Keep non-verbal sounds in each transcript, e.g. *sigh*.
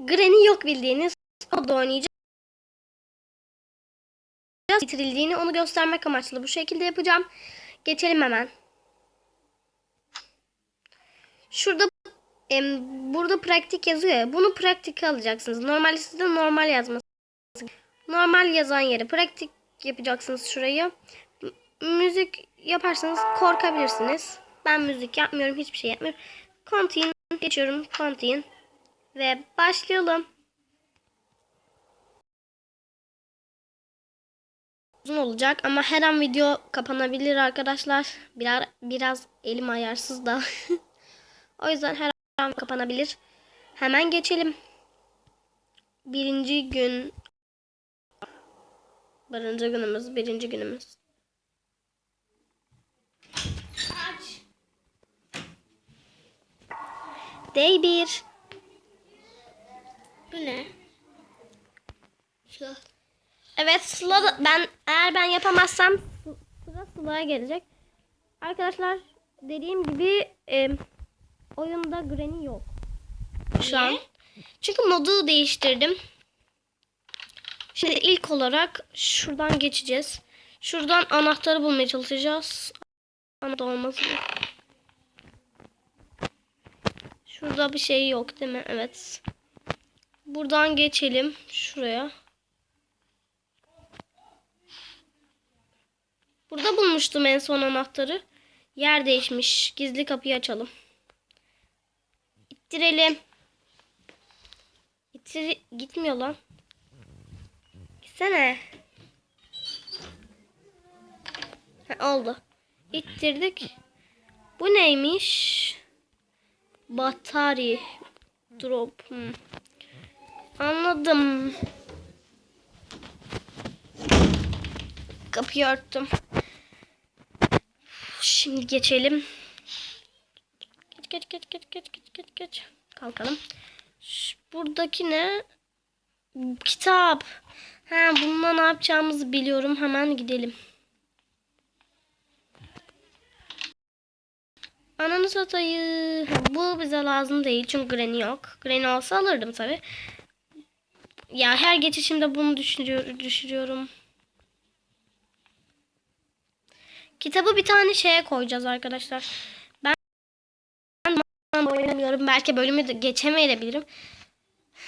Granny yok bildiğiniz. O da oynayacak. Bitirildiğini onu göstermek amaçlı bu şekilde yapacağım. Geçelim hemen. Şurada em, burada praktik yazıyor ya. Bunu praktike alacaksınız. Normalde sizde normal yazması. Normal yazan yere praktik yapacaksınız şurayı. M- müzik yaparsanız korkabilirsiniz. Ben müzik yapmıyorum. Hiçbir şey yapmıyorum. Continue geçiyorum. Continue. Ve başlayalım. Uzun olacak ama her an video kapanabilir arkadaşlar. Biraz, biraz elim ayarsız da. *laughs* o yüzden her an kapanabilir. Hemen geçelim. Birinci gün. Birinci günümüz. Birinci günümüz. Day 1. Bu ne? Şu. Evet Sıla ben eğer ben yapamazsam sıra Sıla'ya gelecek. Arkadaşlar dediğim gibi e, oyunda Granny yok. Şu an. Çünkü modu değiştirdim. Şimdi ilk olarak şuradan geçeceğiz. Şuradan anahtarı bulmaya çalışacağız. Anahtar olmaz mı? Şurada bir şey yok değil mi? Evet. Buradan geçelim şuraya. Burada bulmuştum en son anahtarı. Yer değişmiş. Gizli kapıyı açalım. İttirelim. İttir gitmiyor lan. Gitsene. Ha, oldu. İttirdik. Bu neymiş? Batarya. Drop. Hmm. Anladım. Kapıyı örttüm. Şimdi geçelim. Geç geç geç geç geç geç geç geç. Kalkalım. Ş- buradaki ne? Kitap. Ha, bununla ne yapacağımızı biliyorum. Hemen gidelim. Ananı satayı. Bu bize lazım değil. Çünkü Granny yok. Granny olsa alırdım tabi. Ya her geçişimde bunu düşünüyor, düşürüyorum. Kitabı bir tane şeye koyacağız arkadaşlar. Ben, oynamıyorum. Belki bölümü geçemeyebilirim.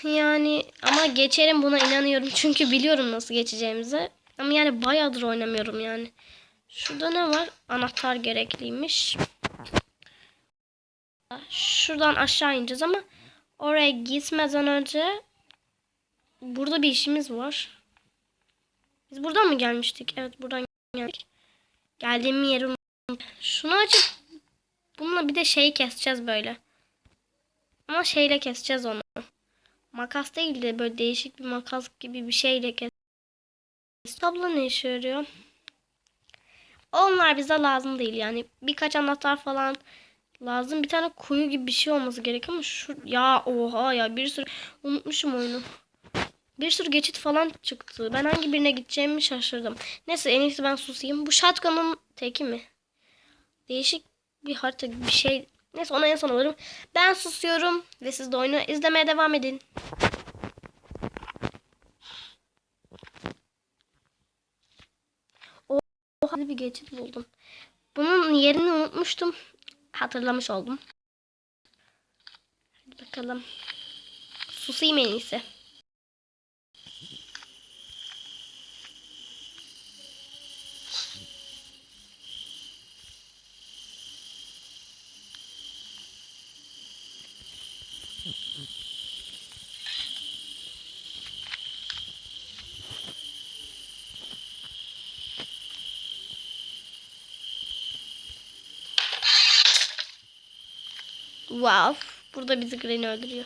Yani ama geçerim buna inanıyorum. Çünkü biliyorum nasıl geçeceğimizi. Ama yani bayağıdır oynamıyorum yani. Şurada ne var? Anahtar gerekliymiş. Şuradan aşağı ineceğiz ama oraya gitmeden önce burada bir işimiz var. Biz buradan mı gelmiştik? Evet buradan geldik. Geldiğim yeri. Şunu açıp bununla bir de şeyi keseceğiz böyle. Ama şeyle keseceğiz onu. Makas değil de böyle değişik bir makas gibi bir şeyle kes. Tablo ne işe yarıyor? Onlar bize lazım değil yani. Birkaç anahtar falan lazım. Bir tane kuyu gibi bir şey olması gerek ama şu ya oha ya bir sürü unutmuşum oyunu. Bir sürü geçit falan çıktı. Ben hangi birine gideceğimi şaşırdım. Neyse en iyisi ben susayım. Bu shotgun'ın teki mi? Değişik bir harita bir şey. Neyse ona en son alırım. Ben susuyorum ve siz de oyunu izlemeye devam edin. Oha bir geçit buldum. Bunun yerini unutmuştum. Hatırlamış oldum. Hadi bakalım. Susayım en iyisi. Wow. Burada bizi Granny öldürüyor.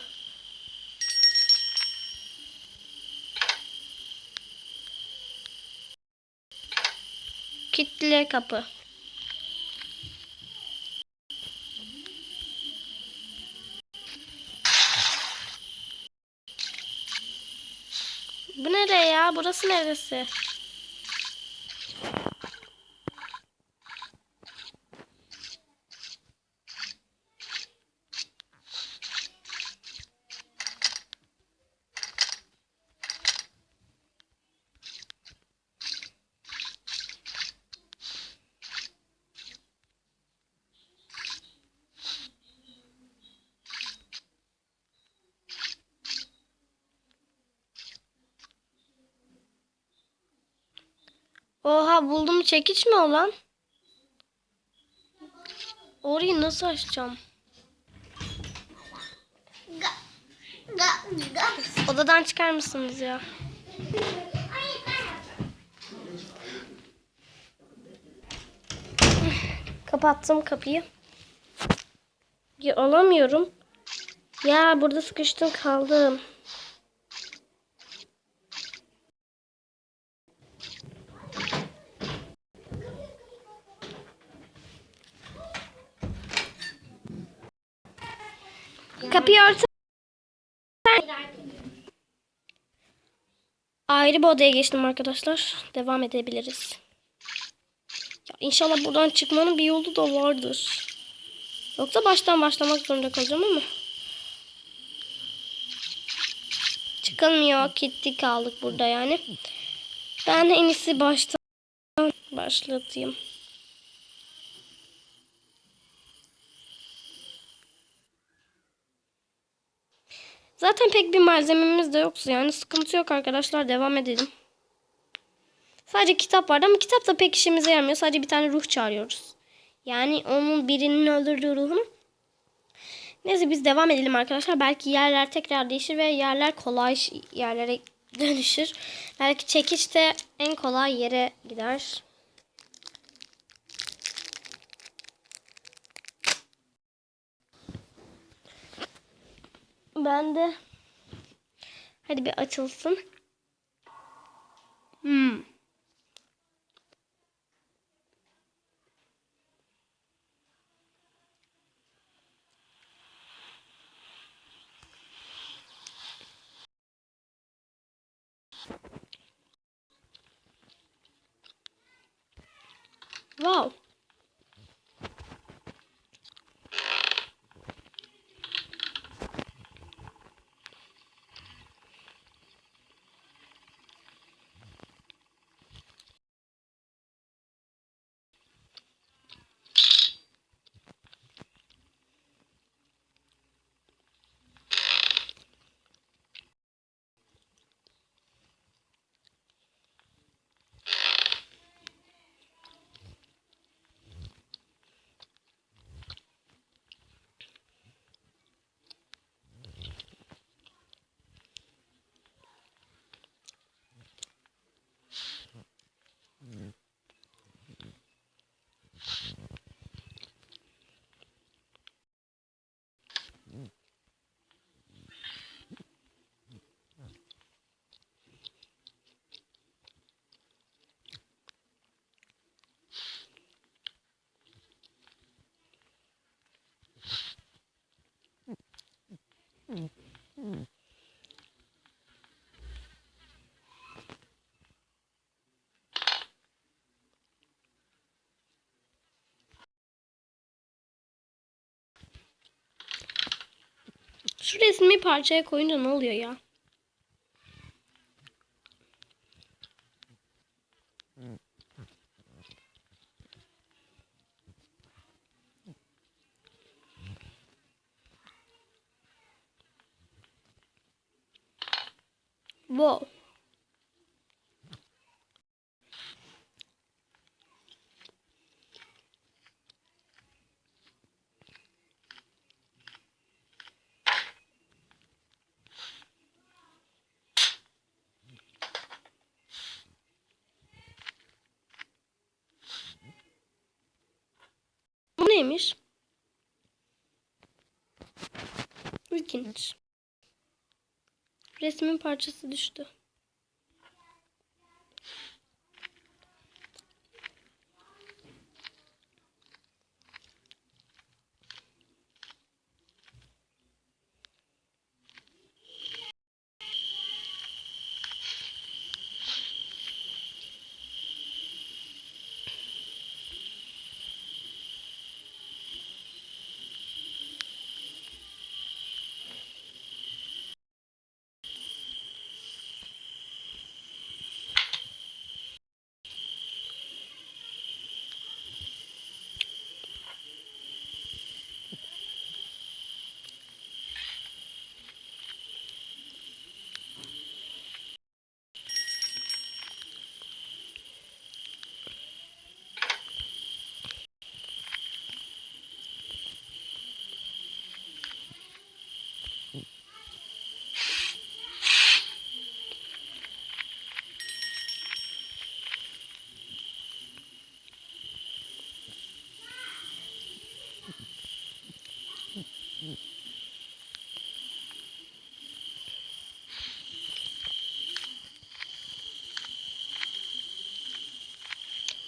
Kitle kapı. Bu nereye ya? Burası neresi? Oha buldum çekiç mi olan? Orayı nasıl açacağım? Odadan çıkar mısınız ya? Kapattım kapıyı. Ya, alamıyorum. Ya burada sıkıştım kaldım. Kapıyı ört. Ayrı bir odaya geçtim arkadaşlar. Devam edebiliriz. Ya inşallah buradan çıkmanın bir yolu da vardır. Yoksa baştan başlamak zorunda kalacağım ama. Çıkılmıyor. Gitti kaldık burada yani. Ben en iyisi baştan başlatayım. Zaten pek bir malzememiz de yoksa yani sıkıntı yok arkadaşlar. Devam edelim. Sadece kitap vardı ama kitap da pek işimize yaramıyor. Sadece bir tane ruh çağırıyoruz. Yani onun birinin öldürdüğü ruhunu. Neyse biz devam edelim arkadaşlar. Belki yerler tekrar değişir ve yerler kolay yerlere *laughs* dönüşür. Belki çekiç de en kolay yere gider. Ben de hadi bir açılsın. Hmm. Wow. Şu resmi parçaya koyunca ne oluyor ya? Wow. Bu neymiş? İlginç. Resmin parçası düştü.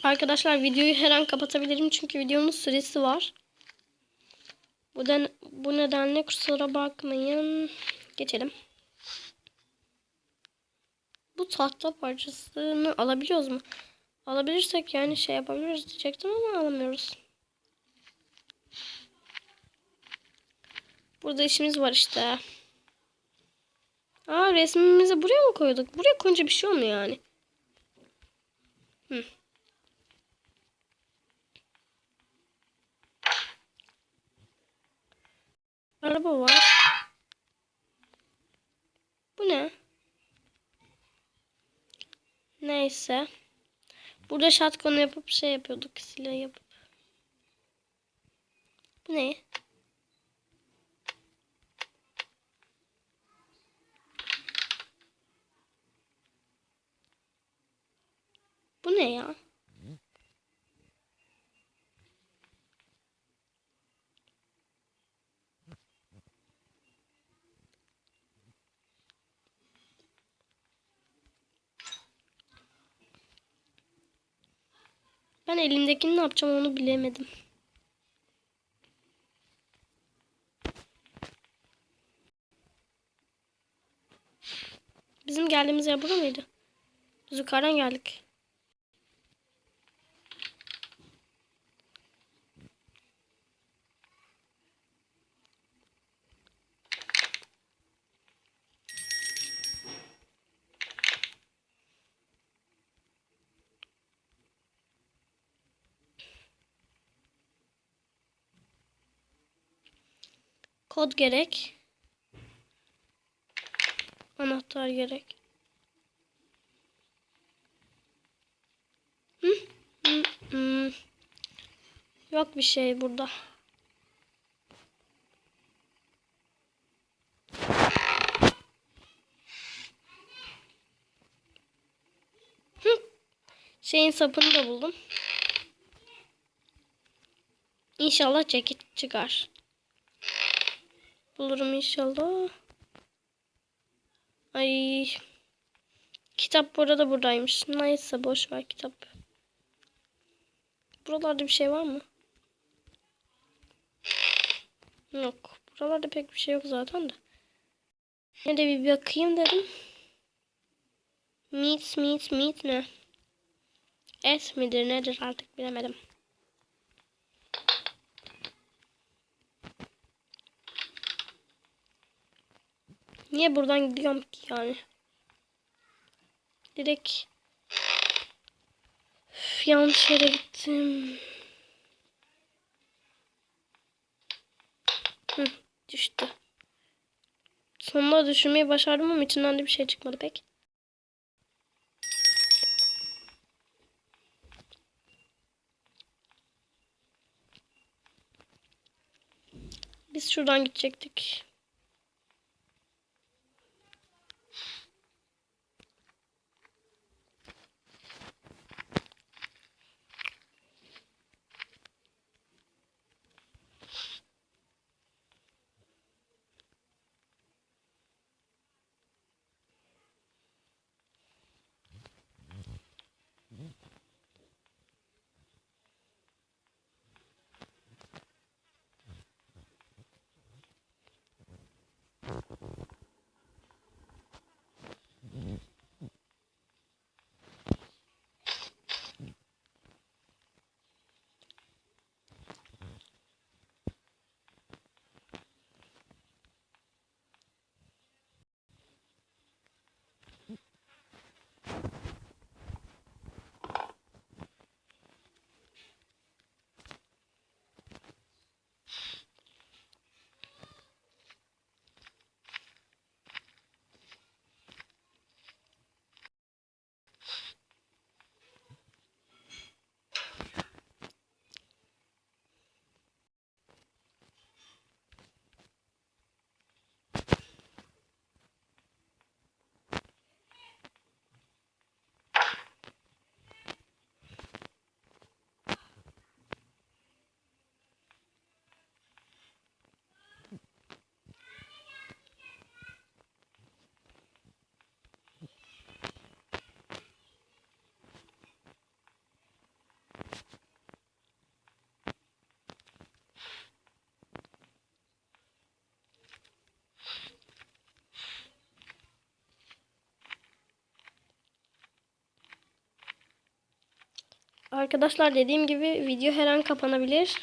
Arkadaşlar videoyu her an kapatabilirim çünkü videonun süresi var. Bu, den bu nedenle kusura bakmayın. Geçelim. Bu tahta parçasını alabiliyoruz mu? Alabilirsek yani şey yapabiliriz diyecektim ama alamıyoruz. Burada işimiz var işte. Aa resmimizi buraya mı koyduk? Buraya koyunca bir şey olmuyor yani. Hı. Araba var. Bu ne? Neyse. Burada shotgun yapıp şey yapıyorduk. Silah yapıp. Bu ne? Bu ne ya? Ben elimdekini ne yapacağım onu bilemedim. Bizim geldiğimiz yer burada mıydı? Biz yukarıdan geldik. Kod gerek. Anahtar gerek. Hı? Hı, hı. Yok bir şey burada. Hı. Şeyin sapını da buldum. İnşallah ceket çıkar. Bulurum inşallah. Ay. Kitap burada buradaymış. Neyse boş ver kitap. Buralarda bir şey var mı? Yok. Buralarda pek bir şey yok zaten de. Ne de bir bakayım dedim. Meat meat meat ne? Et midir nedir artık bilemedim. Niye buradan gidiyorum ki yani? Direkt Üf, yanlış yere gittim. Hı, düştü. Sonunda düşürmeyi başardım ama içinden de bir şey çıkmadı pek. Biz şuradan gidecektik. Arkadaşlar dediğim gibi video her an kapanabilir.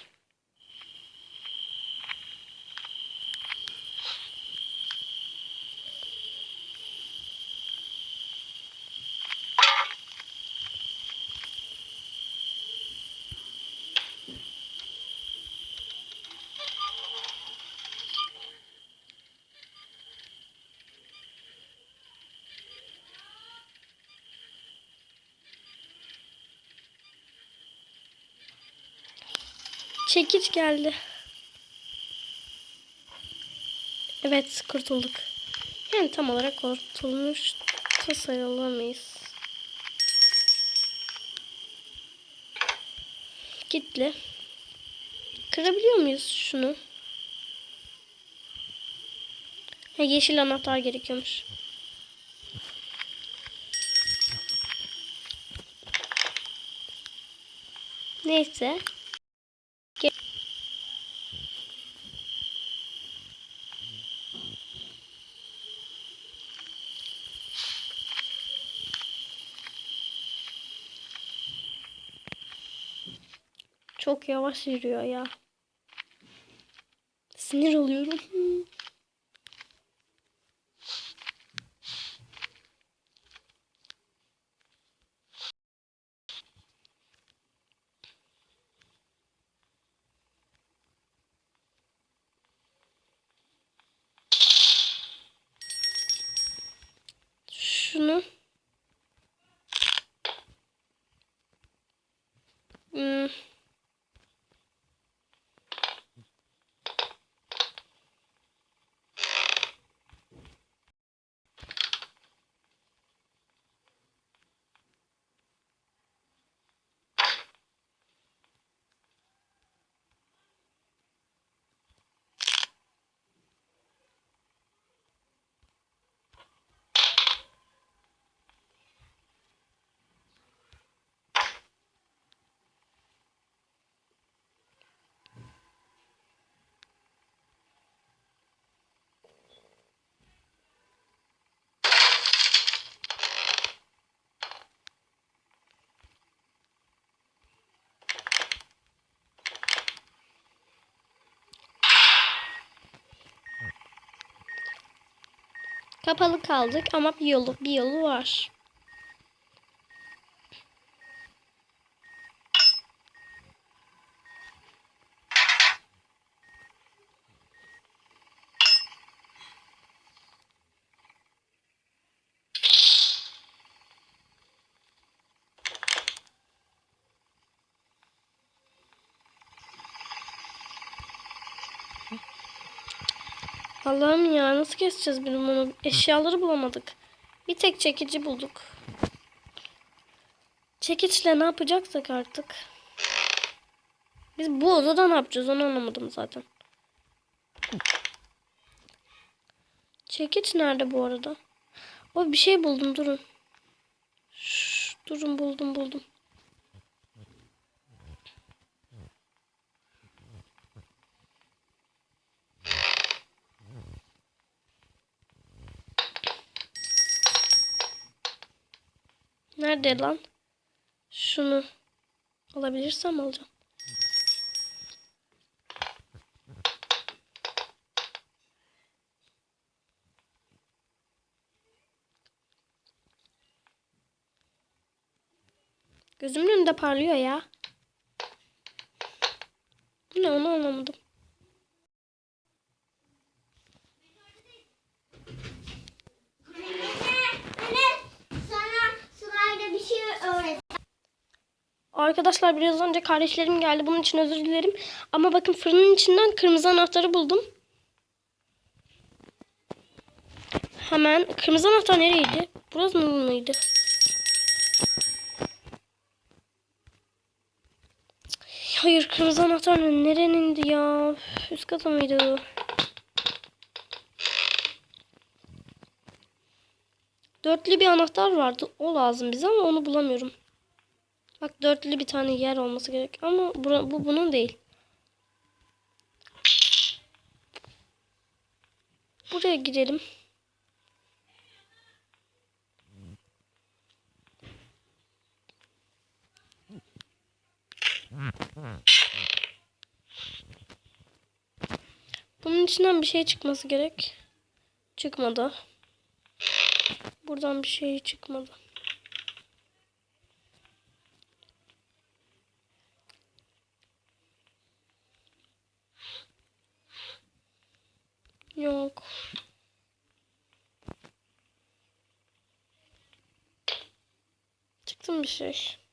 Çekiç geldi. Evet kurtulduk. Yani tam olarak kurtulmuş da sayılamayız. Gitle. Kırabiliyor muyuz şunu? Ha, yeşil anahtar gerekiyormuş. Neyse. Çok yavaş yürüyor ya. Sinir oluyorum. Şunu Hmm. Kapalı kaldık ama bir yolu bir yolu var. Allah'ım ya nasıl keseceğiz biz bunu? Eşyaları bulamadık. Bir tek çekici bulduk. Çekiçle ne yapacaksak artık. Biz bu odada ne yapacağız onu anlamadım zaten. Çekiç nerede bu arada? O bir şey buldum durun. Şş, durun buldum buldum. Nerede lan? Şunu alabilirsem alacağım. Gözümün önünde parlıyor ya. Ne onu anlamadım. Arkadaşlar biraz önce kardeşlerim geldi. Bunun için özür dilerim. Ama bakın fırının içinden kırmızı anahtarı buldum. Hemen kırmızı anahtar nereydi? Burası mı mıydı? Hayır kırmızı anahtar nerenindi ya? Üst kata mıydı? Dörtlü bir anahtar vardı. O lazım bize ama onu bulamıyorum. Bak dörtlü bir tane yer olması gerek ama bura- bu bunun değil. Buraya girelim. Bunun içinden bir şey çıkması gerek. Çıkmadı. Buradan bir şey çıkmadı. Yok. Çıktı mı bir şey?